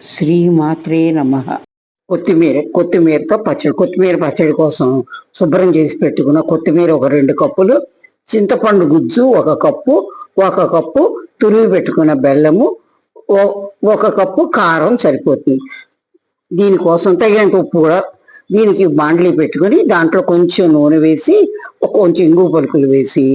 శ్రీమాత్రే నమ. కొత్తిమీర కొత్తిమీరతో పచ్చడి కొత్తిమీర పచ్చడి కోసం శుభ్రం చేసి పెట్టుకున్న కొత్తిమీర ఒక రెండు కప్పులు చింతపండు గుజ్జు ఒక కప్పు ఒక కప్పు తురివి పెట్టుకున్న బెల్లము ఓ- ఒక కప్పు కారం సరిపోతుంది. దీనికోసం తగినంత ఉప్పు కూడా దీనికి బాండ్లీ పెట్టుకొని దాంట్లో కొంచెం నూనె వేసి ఒక కొంచెం ఇంగు పలుకులు వేసి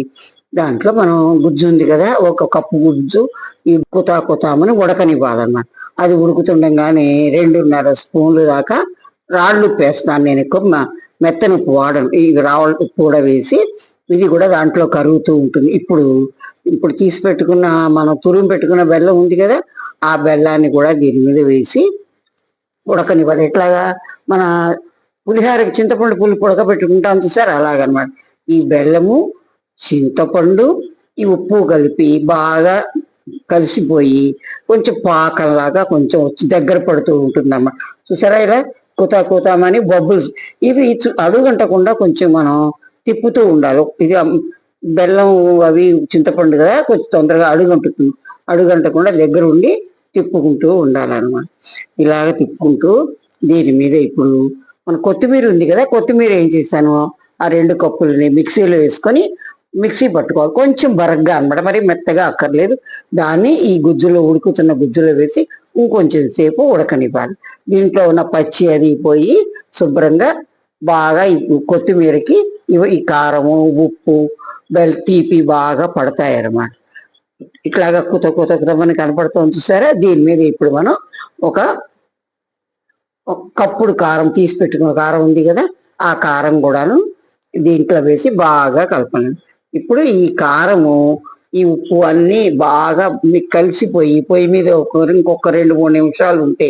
దాంట్లో మనం గుజ్జు ఉంది కదా ఒక కప్పు గుజ్జు ఈ కుతా కుతామని ఉడకనివ్వాలన్నమాట. అది ఉడుకుతుండగానే రెండున్నర స్పూన్లు దాకా రాళ్ళు పేస్తాను నేను ఎక్కువ మ- మెత్తని ఉప్పు వాడను. ఈ రాళ్ళ ఉప్పు కూడా వేసి ఇది కూడా దాంట్లో కరుగుతూ ఉంటుంది. ఇప్పుడు ఇప్పుడు తీసి పెట్టుకున్న మనం తురుము పెట్టుకున్న బెల్లం ఉంది కదా ఆ బెల్లాన్ని కూడా దీని మీద వేసి ఉడకనివ్వాలి. ఎట్లాగా మన పులిహారకి చింతపండు పులుపు ఉడకబెట్టుకుంటాం చూసారు? అలాగనమాట. ఈ బెల్లము చింతపండు ఈ ఉప్పు కలిపి బాగా కలిసిపోయి కొంచెం పాకంలాగా కొంచెం వచ్చి దగ్గర పడుతూ ఉంటుంది అన్నమాట చూసారా ఇలా కూతా కూతామని బబుల్స్. ఇవి అడుగంటకుండా కొంచెం మనం తిప్పుతూ ఉండాలి. ఇది బెల్లం అవి చింతపండు కదా కొంచెం తొందరగా అడుగంటుంది అడుగంటకుండా దగ్గర ఉండి తిప్పుకుంటూ ఉండాలన్నమాట. ఇలాగ తిప్పుకుంటూ దీని మీద ఇప్పుడు మన కొత్తిమీర ఉంది కదా కొత్తిమీర ఏం చేశాను? ఆ రెండు కప్పులని మిక్సీలో వేసుకొని మిక్సీ పట్టుకోవాలి. కొంచెం బరగ్గా అనమాట మరి మెత్తగా అక్కర్లేదు. దాన్ని ఈ గుజ్జులో ఉడుకుతున్న గుజ్జులో వేసి ఇంకొంచెం సేపు ఉడకనివ్వాలి. దీంట్లో ఉన్న పచ్చి అది పోయి శుభ్రంగా బాగా కొత్తిమీరకి ఇవి ఈ కారము ఉప్పు బెల్ తీపి బాగా పడతాయి అన్నమాట ఇట్లాగా కుత కుత కుతమని కనపడుతుంది చూసారా? దీని మీద ఇప్పుడు మనం ఒక ఒక కప్పుడు కారం తీసి పెట్టుకున్న కారం ఉంది కదా? ఆ కారం కూడాను దీంట్లో వేసి బాగా కలపాలి. ఇప్పుడు ఈ కారము ఈ ఉప్పు అన్నీ బాగా మీకు కలిసిపోయి పొయ్యి మీద ఒక ఇంకొక రెండు మూడు నిమిషాలు ఉంటే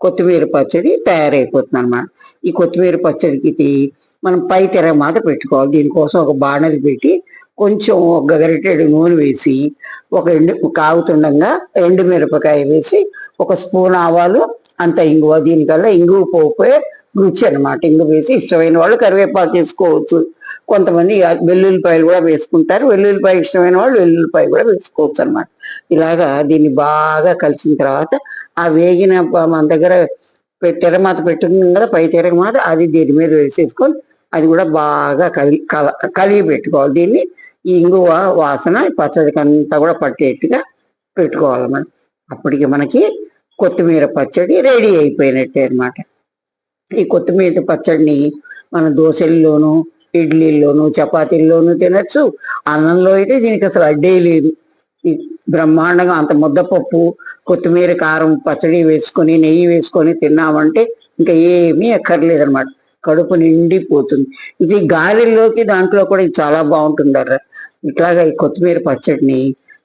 కొత్తిమీర పచ్చడి తయారైపోతుంది అనమాట ఈ కొత్తిమీర పచ్చడికి మనం పై తెర మాత పెట్టుకోవాలి. దీనికోసం ఒక బాణలి పెట్టి కొంచెం ఒక గరిటెడు నూనె వేసి ఒక ఎండు కాగుతుండగా ఎండు మిరపకాయ వేసి ఒక స్పూన్ ఆవాలు అంత ఇంగువ దీనికల్లా ఇంగువ పోపే రుచి అనమాట ఇంగు వేసి ఇష్టమైన వాళ్ళు కరివేపాకు తీసుకోవచ్చు కొంతమంది వెల్లుల్లిపాయలు కూడా వేసుకుంటారు. వెల్లుల్లిపాయ ఇష్టమైన వాళ్ళు వెల్లుల్లిపాయ కూడా వేసుకోవచ్చు అనమాట ఇలాగా దీన్ని బాగా కలిసిన తర్వాత ఆ వేగిన మన దగ్గర పె- తెరమాత పెట్టుకున్నాం కదా పై తెరమాత అది దీని మీద వేసేసుకొని అది కూడా బాగా కలి కలిగి పెట్టుకోవాలి. దీన్ని ఇంగు ఇంగువ వాసన పచ్చడికి అంతా కూడా పట్టేట్టుగా పెట్టుకోవాలన్నమాట. అప్పటికి మనకి కొత్తిమీర పచ్చడి రెడీ అయిపోయినట్టే అనమాట ఈ కొత్తిమీర పచ్చడిని మన దోశల్లోనూ ఇడ్లీల్లోనూ చపాతీల్లోనూ తినచ్చు. అన్నంలో అయితే దీనికి అసలు అడ్డే లేదు. ఈ బ్రహ్మాండంగా అంత ముద్దపప్పు కొత్తిమీర కారం పచ్చడి వేసుకొని నెయ్యి వేసుకొని తిన్నామంటే ఇంకా ఏమీ అక్కర్లేదన్నమాట. కడుపు నిండిపోతుంది. ఇది గాలిలోకి దాంట్లో కూడా ఇది చాలా బాగుంటుంది ఇట్లాగా ఈ కొత్తిమీర పచ్చడిని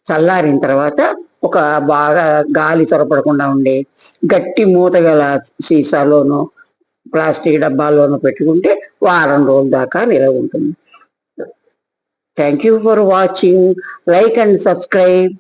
చల్లారిన తర్వాత ఒక బాగా గాలి చొరపడకుండా ఉండే గట్టి మూత గల సీసాలోనూ ప్లాస్టిక్ డబ్బాల్లోనూ పెట్టుకుంటే వారం రోజుల దాకా నిలవ ఉంటుంది. Thank you for watching like and subscribe